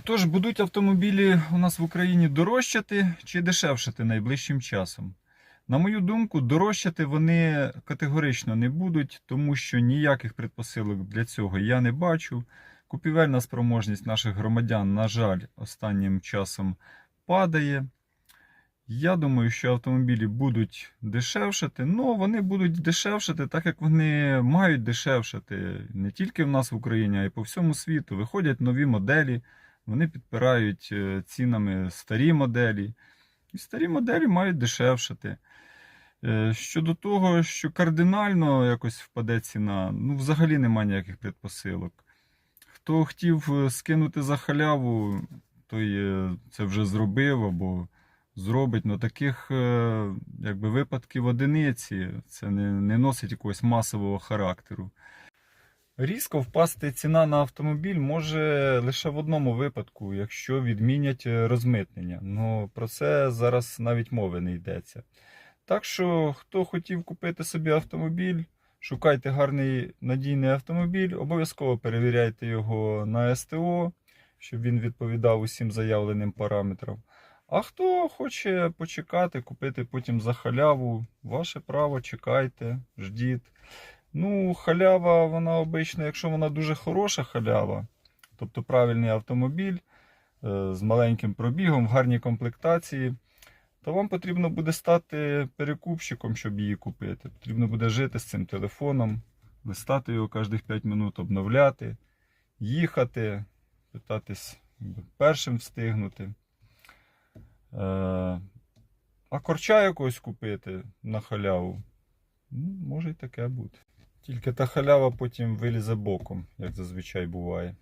Тож, будуть автомобілі у нас в Україні дорожчати чи дешевшати найближчим часом? На мою думку, дорожчати вони категорично не будуть, тому що ніяких предпосилок для цього я не бачу. Купівельна спроможність наших громадян, на жаль, останнім часом падає. Я думаю, що автомобілі будуть дешевшати, але вони будуть дешевшати, так як вони мають дешевшати не тільки в нас в Україні, а й по всьому світу. Виходять нові моделі, вони підпирають е, цінами старі моделі. І старі моделі мають дешевшати. Е, Щодо того, що кардинально якось впаде ціна, ну взагалі немає ніяких предпосилок. Хто хотів е, скинути за халяву, той це вже зробив або зробить. Но таких якби, випадків одиниці це не, не носить якогось масового характеру. Різко впасти ціна на автомобіль може лише в одному випадку, якщо відмінять е, розмитнення. Ну про це зараз навіть мови не йдеться. Так що, хто хотів купити собі автомобіль, шукайте гарний надійний автомобіль, обов'язково перевіряйте його на СТО, щоб він відповідав усім заявленим параметрам. А хто хоче почекати, купити потім за халяву, ваше право, чекайте, ждіть. Ну, халява, вона обично, якщо вона дуже хороша халява, тобто правильний автомобіль е, з маленьким пробігом, в гарній комплектації, то вам потрібно буде стати перекупщиком, щоб її купити. Потрібно буде жити з цим телефоном, листати його кожних 5 минут, обновляти, їхати, питатись першим встигнути. Е, а корча якогось купити на халяву, ну, може й таке бути. Тільки та халява потім вилізе боком, як зазвичай буває.